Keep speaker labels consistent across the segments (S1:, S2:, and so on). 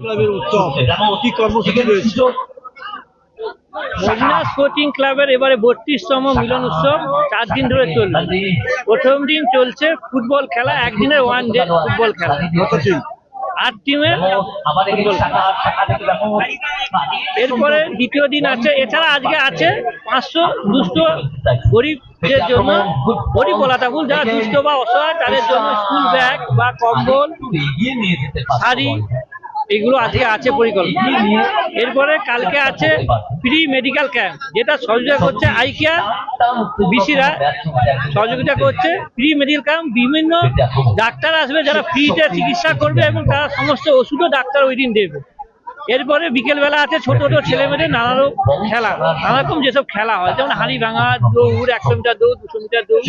S1: ক্লাবের উৎসব কি কর্মসূচি রয়েছে?
S2: মদিনা স্পোর্টিং ক্লাবের এবারে বত্রিশতম মিলন উৎসব। চার দিন ধরে চলবে। প্রথম দিন চলছে ফুটবল খেলা একদিনের ওয়ান ডে ফুটবল খেলা। আট টিমের এরপরে দ্বিতীয় দিন আছে। এছাড়া আজকে আছে পাঁচশো দুস্থ গরিবদের জন্য গরিব বলাটা ভুল যারা দুষ্ট বা অসহায় তাদের জন্য স্কুল ব্যাগ বা কম্বল শাড়ি এগুলো আজকে আছে পরিকল্পনা। এরপরে কালকে আছে ফ্রি মেডিকেল ক্যাম্প যেটা সহযোগিতা করছে আইকিয়া বিসিরা সহযোগিতা করছে ফ্রি মেডিকেল ক্যাম্প বিভিন্ন ডাক্তার আসবে যারা ফ্রিতে চিকিৎসা করবে এবং তারা সমস্ত ওষুধও ডাক্তার ওই দিন দেবে। এরপরে বিকেলবেলা আছে ছোট ছোট ছেলে মেয়েদের নানা রকম খেলা। নানা রকম যেসব খেলা হয়, যেমন হাড়ি ভাঙা, দৌড়, একশো মিটার দৌড়, দুশো মিটার দৌড়।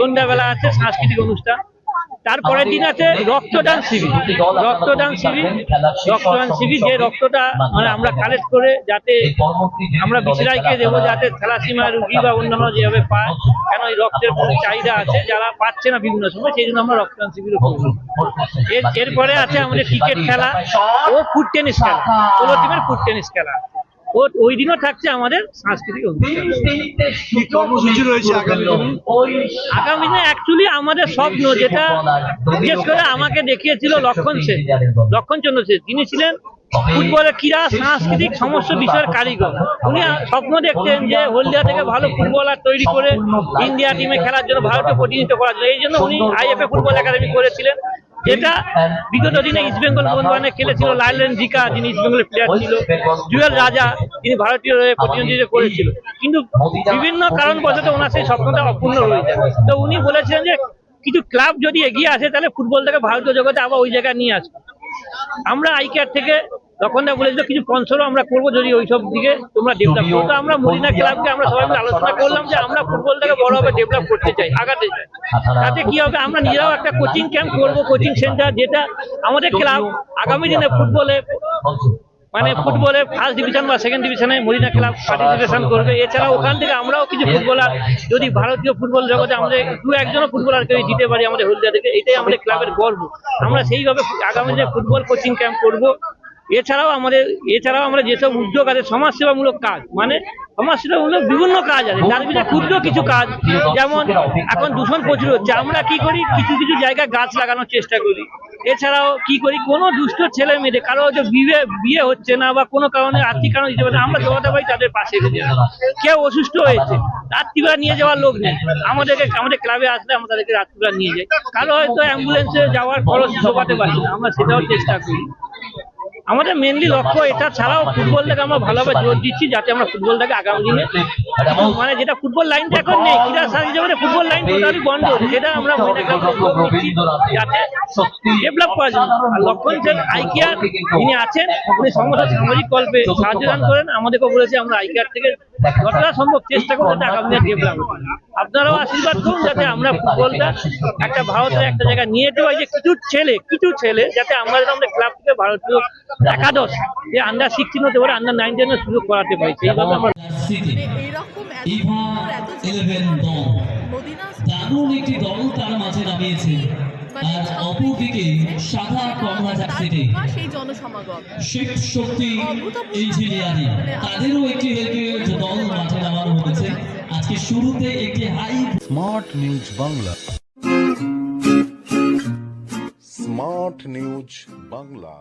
S2: সন্ধ্যাবেলা আছে সাংস্কৃতিক অনুষ্ঠান। তারপরের দিন আছে রক্তদান শিবির। রক্তদান শিবির। রক্তদান শিবির যে রক্তটা মানে আমরা কালেক্ট করে যাতে আমরা বিসিরাইকে দেবো যাতে থ্যালাসিমা রুগী বা অন্যান্য যেভাবে পায় কেন এই রক্তের চাহিদা আছে যারা পাচ্ছে না বিভিন্ন সময় সেই জন্য আমরা রক্তদান শিবিরও করব। এরপরে আছে আমাদের ক্রিকেট খেলা ও ফুট টেনিস খেলা। ষোলো টিমের ফুট টেনিস খেলা ও ওই দিনও থাকছে আমাদের সাংস্কৃতিক
S1: আগামী দিনে।
S2: অ্যাকচুয়ালি আমাদের স্বপ্ন যেটা বিশেষ করে আমাকে দেখিয়েছিল লক্ষণ সেন। লক্ষণ চন্দ্র সেন। তিনি ছিলেন ফুটবলের ক্রীড়া সাংস্কৃতিক সমস্ত বিষয়ের কারিগর। উনি স্বপ্ন দেখতেন যে হলদিয়া থেকে ভালো ফুটবলার তৈরি করে ইন্ডিয়া টিমে খেলার জন্য ভারতকে প্রতিনিধিত্ব করার জন্য এই জন্য উনি আইএফএ ফুটবল একাডেমি করেছিলেন। যেটা বিগত দিনে ইস্ট বেঙ্গল বন্ধুবানে খেলেছিল লাইলেন জিকা যিনি ইস্ট বেঙ্গলের প্লেয়ার ছিল। জুয়েল রাজা তিনি ভারতীয় হয়ে প্রতিনিধিত্ব করেছিল। কিন্তু বিভিন্ন কারণবশত ওনার সেই স্বপ্নটা অপূর্ণ রয়ে যায় তো উনি বলেছিলেন যে কিছু ক্লাব যদি এগিয়ে আসে তাহলে ফুটবল থেকে ভারতীয় জগতে আবার ওই জায়গায় নিয়ে আসবে। আমরা আইকেয়ার থেকে তখন না বলেছিল কিছু স্পন্সরও আমরা করব যদি ওইসব দিকে তোমরা ডেভেলপ করো। তো আমরা মদিনা ক্লাবকে আমরা সবাই মিলে আলোচনা করলাম যে আমরা ফুটবলটাকে বড়ভাবে ডেভেলপ করতে চাই আগাতে চাই। তাতে কি হবে? আমরা নিজেরাও একটা কোচিং ক্যাম্প করব কোচিং সেন্টার যেটা আমাদের ক্লাব আগামী দিনে ফুটবলে মানে ফুটবলে ফার্স্ট ডিভিশন বা সেকেন্ড ডিভিশনে মরিনা ক্লাব পার্টিসিপেশন করবে। এছাড়া ওখান থেকে আমরাও কিছু ফুটবলার যদি ভারতীয় ফুটবল জগতে আমাদের দু একজনও ফুটবলারকে দিতে পারি আমাদের হলদিয়া থেকে এটাই আমাদের ক্লাবের গর্ব। আমরা সেইভাবে আগামী দিনে ফুটবল কোচিং ক্যাম্প করব। এছাড়াও আমাদের, এছাড়াও আমরা যেসব উদ্যোগ আছে, সমাজসেবামূলক কাজ মানে সমাজসেবামূলক বিভিন্ন কাজ আছে তার ভিতরে ক্ষুদ্র কিছু কাজ, যেমন এখন দূষণ প্রচুর হচ্ছে আমরা কি করি, কিছু কিছু জায়গায় গাছ লাগানোর চেষ্টা করি। এছাড়াও কি করি, কোনো দুষ্ট ছেলে মেয়েদের, কারও হয়তো বিয়ে বিয়ে হচ্ছে না বা কোনো কারণে আর্থিক কারণে দিতে পারে আমরা জমাতে পারি তাদের পাশে এসে কেউ অসুস্থ হয়েছে, রাত্রিবেলা নিয়ে যাওয়ার লোক নেই। আমাদেরকে, আমাদের ক্লাবে আসলে আমরা তাদেরকে রাত্রিবেলা নিয়ে যাই। কারও হয়তো অ্যাম্বুলেন্সে যাওয়ার খরচ জোগাতে পারি না, আমরা সেটাও চেষ্টা করি। আমাদের মেনলি লক্ষ্য এটা ছাড়াও ফুটবলটাকে আমরা ভালোভাবে জোর দিচ্ছি যাতে আমরা ফুটবলটাকে আগামী দিনে মানে যেটা ফুটবল লাইনটা এখন নেই ক্রীড়া সার হিসেবে ফুটবল লাইন টোটালি বন্ধ সেটা আমরা মনে যাতে ডেভেলপ করা যায়। আর লক্ষণ সেন আইকিয়ার যিনি আছেন উনি সমস্ত সামাজিক কল্পে সাহায্য দান করেন। আমাদেরকে বলেছে আমরা আইকিয়ার থেকে যতটা সম্ভব চেষ্টা করব দিনে ডেভেলপ আপনারাও আশীর্বাদ করুন যাতে আমরা ফুটবলটা একটা ভারতের একটা জায়গায় নিয়ে যেতে পারি। যে কিছু ছেলে কিছু ছেলে যাতে আমরা আমাদের ক্লাব থেকে ভারতীয় একাদশ যে আন্ডার সিক্সটিন হতে পারে আন্ডার নাইনটিনের সুযোগ করাতে পারি। সেইভাবে আমরা
S3: দারুণ একটি দল তার মাঝে নামিয়েছে। আর অপরদিকে সাদা কমলা
S4: জনসমাগম।
S3: শিব শক্তি ইঞ্জিনিয়ারিং। তাদেরও একটি হেলথ দল মাঠে নামানো হয়েছে। আজকে শুরুতে একটি hi
S5: smart news Bangla. Smart news Bangla.